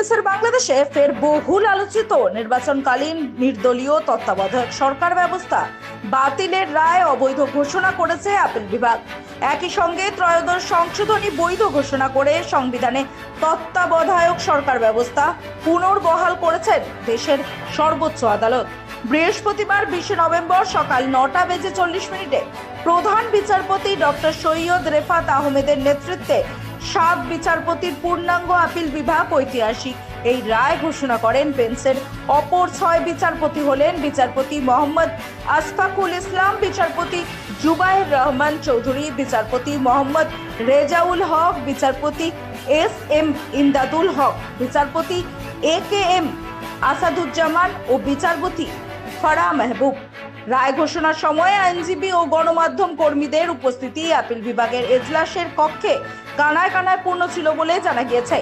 এনএসের বাংলাদেশে ফের বহুল আলোচিত নির্বাচনকালীন নির্দলীয় তত্ত্বাবধায়ক সরকার ব্যবস্থা। বাতিলের রায় অবৈধ ঘোষণা করেছে আপিল বিভাগ। একই সঙ্গে ত্রয়োদশ সংশোধনী বৈধ ঘোষণা করে সংবিধানে তত্ত্বাবধায়ক সরকার ব্যবস্থা পুনর্বহাল করেছেন দেশের সর্বোচ্চ আদালত। বৃহস্পতিবার বিশে নভেম্বর সকাল নটা বেজে চল্লিশ মিনিটে প্রধান বিচারপতি ডক্টর সৈয়দ রেফাত আহমেদের নেতৃত্বে সাত বিচারপতির পূর্ণাঙ্গ আপিল বিভাগ ঐতিহাসিক। এই রায় ঘোষণা করেন বেঞ্চের অপর ছয় বিচারপতি হলেন বিচারপতি মোহাম্মদ আসফাকুল ইসলাম, বিচারপতি জুবাইর রহমান চৌধুরী, বিচারপতি মোহাম্মদ রেজাউল হক, বিচারপতি এস এম ইমদাদুল হক, বিচারপতি এ কে এম আসাদুজ্জামান ও বিচারপতি ফারা মেহবুব। রায় ঘোষণার সময় আইনজীবী ও গণমাধ্যম কর্মীদের উপস্থিতি আপিল বিভাগের এজলাসের কক্ষে কানায় কানায় পূর্ণ ছিল বলে জানা গিয়েছে।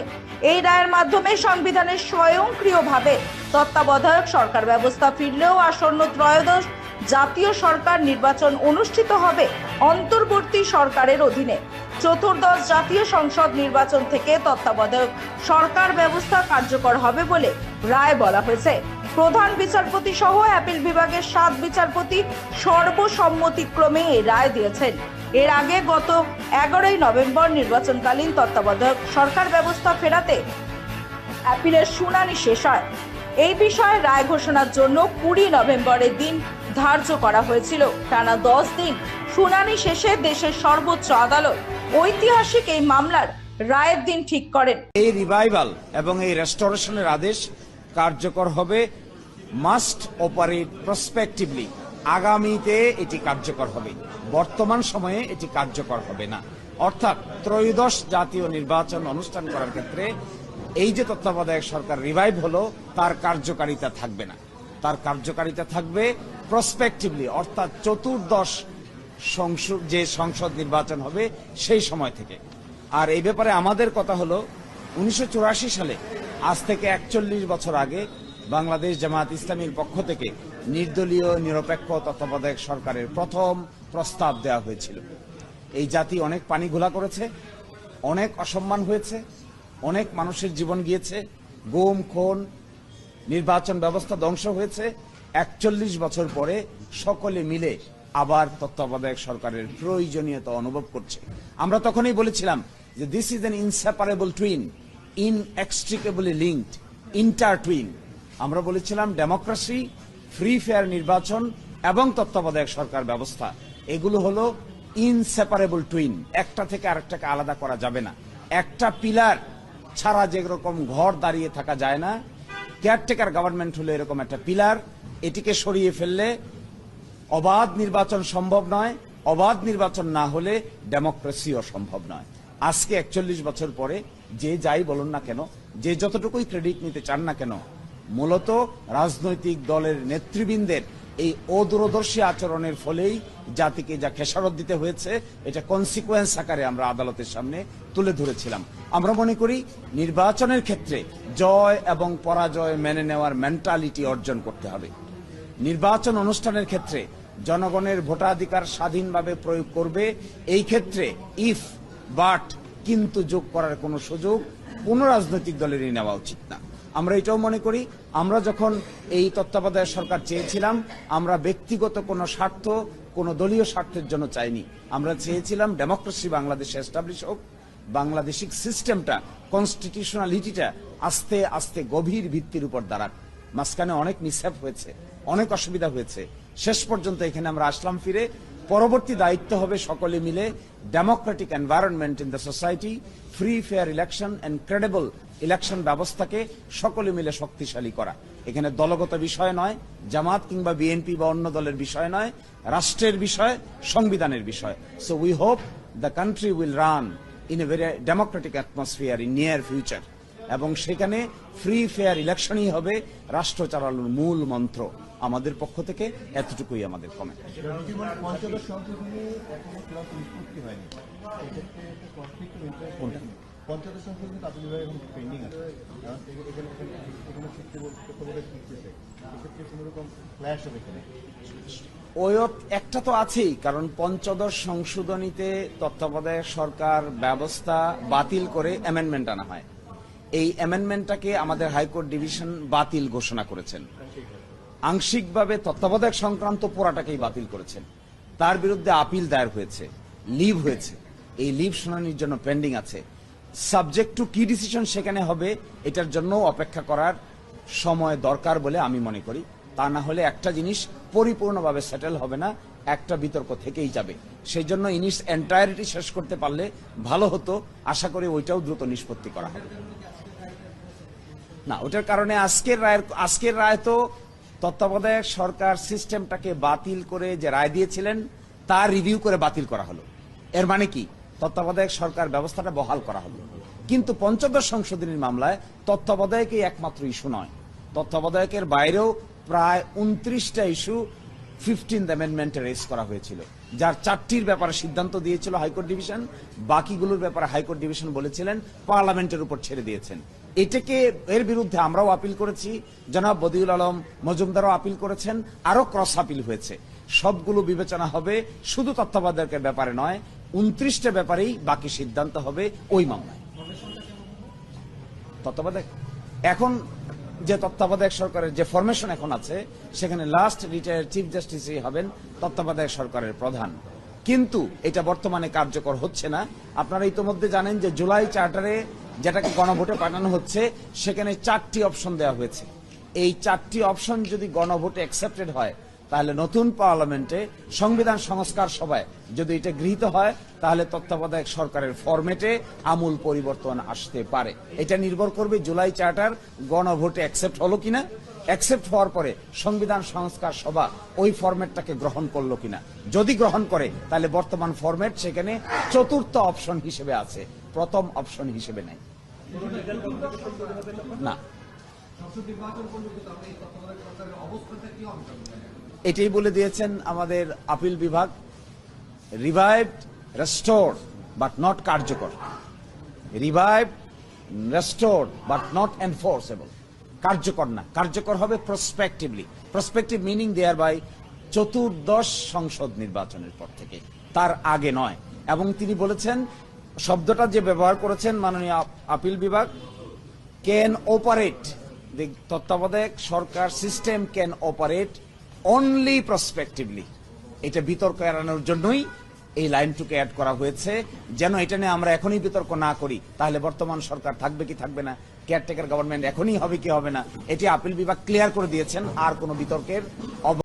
এই রায়ের মাধ্যমে সংবিধানের স্বয়ংক্রিয়ভাবে তত্ত্বাবধায়ক সরকার ব্যবস্থা ফিরলেও আসন্ন ত্রয়োদশ জাতীয় সরকার নির্বাচন অনুষ্ঠিত হবে অন্তর্বর্তী সরকারের অধীনে। চতুর্দশ জাতীয় সংসদ নির্বাচন থেকে তত্ত্বাবধায়ক সরকার ব্যবস্থা কার্যকর হবে বলে রায় বলা হয়েছে। প্রধান বিচারপতি সহ অ্যাপিল বিভাগের সাত বিচারপতি সর্বসম্মতিক্রমে এই রায় দিয়েছেন। এর আগে গত এগারোই নভেম্বর নির্বাচনকালীন তত্ত্বাবধায়ক সরকার ব্যবস্থা ফেরাতে অ্যাপিলের শুনানি শেষ হয়। এই বিষয়ে রায় ঘোষণার জন্য কুড়ি নভেম্বরের দিন ধার্য করা হয়েছিল। টানা দশ দিন শুনানি শেষে দেশের সর্বোচ্চ আদালত ঐতিহাসিক এই মামলার রায়ের দিন ঠিক করেন। এই রিভাইভাল এবং এই রেস্টোরেশনের আদেশ কার্যকর হবে। মাস্ট অপারেট প্রসপেক্টিভলি আগামীতে এটি কার্যকর হবে। বর্তমান সময়ে এটি কার্যকর হবে না। অর্থাৎ ত্রয়োদশ জাতীয় নির্বাচন অনুষ্ঠান করার ক্ষেত্রে এই যে তত্ত্বাবধায়ক সরকার রিভাইভ হলো, তার কার্যকারিতা থাকবে না। তার কার্যকারিতা থাকবে প্রসপেক্টিভলি অর্থাৎ চতুর্দশ সংসদ, যে সংসদ নির্বাচন হবে সেই সময় থেকে। আর এই ব্যাপারে আমাদের কথা হলো, উনিশশো চুরাশি সালে, আজ থেকে একচল্লিশ বছর আগে, বাংলাদেশ জামাত ইসলামীর পক্ষ থেকে নির্দলীয়, নিরপেক্ষ তত্ত্বাবধায়ক সরকারের প্রথম প্রস্তাব দেওয়া হয়েছিল। এই জাতি অনেক পানি ঘোলা করেছে, অনেক অসম্মান হয়েছে, অনেক মানুষের জীবন গিয়েছে, গুম, খুন, নির্বাচন ব্যবস্থা ধ্বংস হয়েছে। একচল্লিশ বছর পরে সকলে মিলে আবার তত্ত্বাবধায়ক সরকারের প্রয়োজনীয়তা অনুভব করছে। আমরা তখনই বলেছিলাম যে this is an inseparable twin inextricably linked intertwined আমরা বলেছিলাম ডেমোক্রেসি ফ্রি ফেয়ার নির্বাচন এবং তত্ত্বাবধায়ক সরকার ব্যবস্থা। এগুলো হলো ইনসেপারেবল টুইন একটা থেকে আরেকটাকে আলাদা করা যাবে না। একটা পিলার ছাড়া যেরকম ঘর দাঁড়িয়ে থাকা যায় না কেয়ারটেকার গভর্নমেন্ট হলো এরকম একটা পিলার। এটিকে সরিয়ে ফেললে অবাধ নির্বাচন সম্ভব নয়। অবাধ নির্বাচন না হলে ডেমোক্রেসিও সম্ভব নয়। আজকে একচল্লিশ বছর পরে যে যাই বলুন না কেন, যে যতটুকুই ক্রেডিট নিতে চান না কেন মূলত রাজনৈতিক দলের নেতৃবৃন্দের এই অদূরদর্শী আচরণের ফলেই জাতিকে যা খেসারত দিতে হয়েছে, এটা কনসিকুয়েন্স আকারে আমরা আদালতের সামনে তুলে ধরেছিলাম। আমরা মনে করি নির্বাচনের ক্ষেত্রে জয় এবং পরাজয় মেনে নেওয়ার মেন্টালিটি অর্জন করতে হবে। নির্বাচন অনুষ্ঠানের ক্ষেত্রে জনগণের ভোটাধিকার স্বাধীনভাবে প্রয়োগ করবে, এই ক্ষেত্রে ইফ বাট কিন্তু যোগ করার কোনো সুযোগ কোনো রাজনৈতিক দলেরই নেওয়া উচিত না। আমরা এটাও মনে করি, আমরা যখন এই তত্ত্বাবধায়ক সরকার চেয়েছিলাম, আমরা ব্যক্তিগত কোনো স্বার্থ, কোনো দলীয় স্বার্থের জন্য চাইনি। আমরা চেয়েছিলাম ডেমোক্রেসি বাংলাদেশে এস্টাবলিশ হোক, বাংলাদেশিক সিস্টেমটা কনস্টিটিউশনালিটিটা আস্তে আস্তে গভীর ভিত্তির উপর দাঁড়াক। মাঝখানে অনেক মিসহ্যাপ হয়েছে, অনেক অসুবিধা হয়েছে। শেষ পর্যন্ত এখানে আমরা আসলাম ফিরে পরবর্তী দায়িত্ব হবে সকলে মিলে democratic environment in the society free fair election and credible election ব্যবস্থাকে সকলে মিলে শক্তিশালী করা। এখানে দলগত বিষয় নয়, জামাত কিংবা বিএনপি বা অন্য দলের বিষয় নয়, রাষ্ট্রের বিষয়, সংবিধানের বিষয়। So we hope the country will run in a very democratic atmosphere in near future এবং সেখানে ফ্রি ফেয়ার ইলেকশনই হবে, রাষ্ট্র চালানোর মূল মন্ত্র। আমাদের পক্ষ থেকে এতটুকুই আমাদের কমেন্ট একটা তো আছেই, কারণ পঞ্চদশ সংশোধনীতে তত্ত্বাবধায়ক সরকার ব্যবস্থা বাতিল করে অ্যামেন্ডমেন্ট আনা হয়। এই অ্যামেন্ডমেন্টটাকে আমাদের হাইকোর্ট ডিভিশন বাতিল ঘোষণা করেছেন। আংশিকভাবে তত্ত্বাবধায়ক সংক্রান্ত পোড়াটাকেই বাতিল করেছেন। তার বিরুদ্ধে আপিল দায়ের হয়েছে, লিভ হয়েছে। এই লিভ শুনানির জন্য পেন্ডিং আছে। সাবজেক্ট টু কি ডিসিশন সেখানে হবে, এটার জন্য অপেক্ষা করার সময় দরকার বলে আমি মনে করি। তা না হলে একটা জিনিস পরিপূর্ণভাবে সেটেল হবে না, একটা বিতর্ক থেকেই যাবে। সেই জন্য ইনিস এন্টায়ারিটি শেষ করতে পারলে ভালো হতো। আশা করি ওইটাও দ্রুত নিষ্পত্তি করা হবে। না, ওটার কারণে আজকের রায়ের আজকের রায় তো তত্ত্বাবধায়ক সরকার সিস্টেমটাকে বাতিল করে যে রায় দিয়েছিলেন, তা রিভিউ করে বাতিল করা হলো। এর মানে কি? তত্ত্বাবধায়ক সরকার ব্যবস্থাটা বহাল করা হলো। কিন্তু পঞ্চদশ সংশোধনীর মামলায় তত্ত্বাবধায়কই একমাত্র ইস্যু নয়। তত্ত্বাবধায়কের বাইরেও প্রায় উনত্রিশটা ইস্যু ফিফটিন্থ অ্যামেন্ডমেন্টে রেস করা হয়েছিল, যার চারটির ব্যাপারে সিদ্ধান্ত দিয়েছিল হাইকোর্ট ডিভিশন। বাকিগুলোর ব্যাপারে হাইকোর্ট ডিভিশন বলেছিলেন, পার্লামেন্টের উপর ছেড়ে দিয়েছেন। এটাকে এর বিরুদ্ধে আমরাও আপিল করেছি। জনাব বদিউল আলম মজুমদারও আপিল করেছেন। আরও ক্রস আপিল হয়েছে। সবগুলো বিবেচনা হবে। শুধু তত্ত্বাবধায়কের ব্যাপারে নয়, উনত্রিশটা ব্যাপারেই বাকি সিদ্ধান্ত হবে ওই মামলায়। তত্ত্বাবধায়ক, এখন যে তত্ত্বাবধায়ক সরকারের যে ফরমেশন এখন আছে, সেখানে লাস্ট রিটায়ার চিফ জাস্টিসই হবেন তত্ত্বাবধায়ক সরকারের প্রধান। কিন্তু এটা বর্তমানে কার্যকর হচ্ছে না। আপনারা ইতোমধ্যে জানেন যে জুলাই চার্টারে যেটাকে গণভোটে পাঠানো হচ্ছে, সেখানে চারটি অপশন দেওয়া হয়েছে। এই চারটি অপশন যদি গণভোটে অ্যাকসেপ্টেড হয়, তাহলে নতুন পার্লামেন্টে সংবিধান সংস্কার সভায় যদি এটা গৃহীত হয়, তাহলে তত্ত্বাবধায়ক সরকারের ফরম্যাটে আমূল পরিবর্তন আসতে পারে। এটা নির্ভর করবে জুলাই চার্টার গণভোটে অ্যাকসেপ্ট হলো কিনা। অ্যাকসেপ্ট হওয়ার পরে সংবিধান সংস্কার সভা ওই ফরম্যাটটাকে গ্রহণ করল কিনা। যদি গ্রহণ করে, তাহলে বর্তমান ফরম্যাট সেখানে চতুর্থ অপশন হিসেবে আছে, প্রথম অপশন হিসেবে নেই। এটাই বলে দিয়েছেন আমাদের আপিল বিভাগ। রিভাইভড রেস্টোর বাট নট কার্যকর। Revive restore but not enforceable কার্যকর না। কার্যকর হবে প্রসপেক্টিভলি প্রসপেক্টিভ মিনিং দেয়ার বাই চতুর্দশ সংসদ নির্বাচনের পর থেকে। তার আগে নয়। এবং তিনি বলেছেন শব্দটা যে ব্যবহার করেছেন মাননীয় আপিল বিভাগ ক্যান অপারেট তত্ত্বাবধায়ক সরকার system can operate only prospectively এটা বিতর্ক এড়ানোর জন্যই এই লাইনটুকু অ্যাড করা হয়েছে। যেন এটা নিয়ে আমরা এখনই বিতর্ক না করি, তাহলে বর্তমান সরকার থাকবে কি থাকবে না? কেয়ারটেকার গভর্নমেন্ট এখনই হবে কি হবে না? এটি আপিল বিভাগ ক্লিয়ার করে দিয়েছেন, আর কোনো বিতর্কের অব